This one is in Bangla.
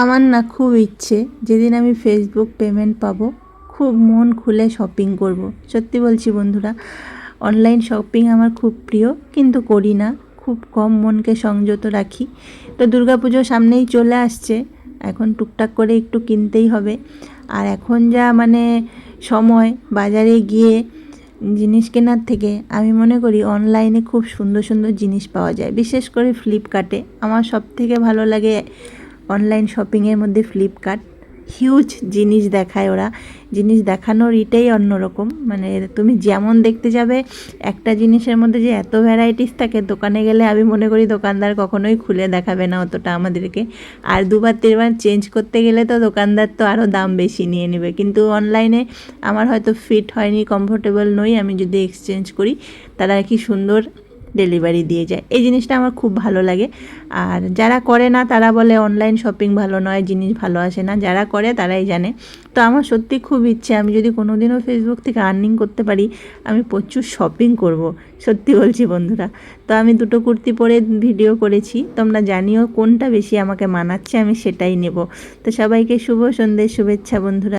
আমার না খুব ইচ্ছে যেদিন আমি ফেসবুক পেমেন্ট পাবো, খুব মন খুলে শপিং করব। সত্যি বলছি বন্ধুরা অনলাইন শপিং আমার খুব প্রিয়, কিন্তু করি না। খুব কম মনকে সংযত রাখি। তো দুর্গাপুজো সামনেই চলে আসছে, এখন টুকটাক করে একটু কিনতেই হবে। আর এখন যা মানে সময়, বাজারে গিয়ে জিনিস কেনার থেকে, আমি মনে করি অনলাইনে খুব সুন্দর সুন্দর জিনিস পাওয়া যায়। বিশেষ করে ফ্লিপকার্টে আমার সব থেকে ভালো লাগে অনলাইন শপিংয়ের মধ্যে ফ্লিপকার্ট হিউজ জিনিস দেখায় ওরা। জিনিস দেখানোর এটাই অন্যরকম। মানে তুমি যেমন দেখতে যাবে, একটা জিনিসের মধ্যে যে এত ভ্যারাইটিস থাকে, দোকানে গেলে আমি মনে করি দোকানদার কখনোই খুলে দেখাবে না অতটা আমাদেরকে। আর দুবার, তিনবার চেঞ্জ করতে গেলে তো দোকানদার তো আরও দাম বেশি নিয়ে নেবে। কিন্তু অনলাইনে আমার হয়তো ফিট হয়নি কমফোর্টেবল নই। আমি যদি এক্সচেঞ্জ করি তারা কি সুন্দর ডেলিভারি দিয়ে যায়। এই জিনিসটা আমার খুব ভালো লাগে। আর যারা করে না, তারা বলে অনলাইন শপিং ভালো নয়, জিনিস ভালো আসে না। যারা করে, তারাই জানে। তো আমার সত্যি খুব ইচ্ছে, আমি যদি কোনো দিনও ফেসবুক থেকে আর্নিং করতে পারি, আমি প্রচুর শপিং করব, সত্যি বলছি বন্ধুরা। তো আমি দুটো কুর্তি পরে ভিডিও করেছি, তোমরা জানিও কোনটা বেশি আমাকে মানাচ্ছে, আমি সেটাই নেব। তো সবাইকে শুভ সন্ধ্যের শুভেচ্ছা বন্ধুরা।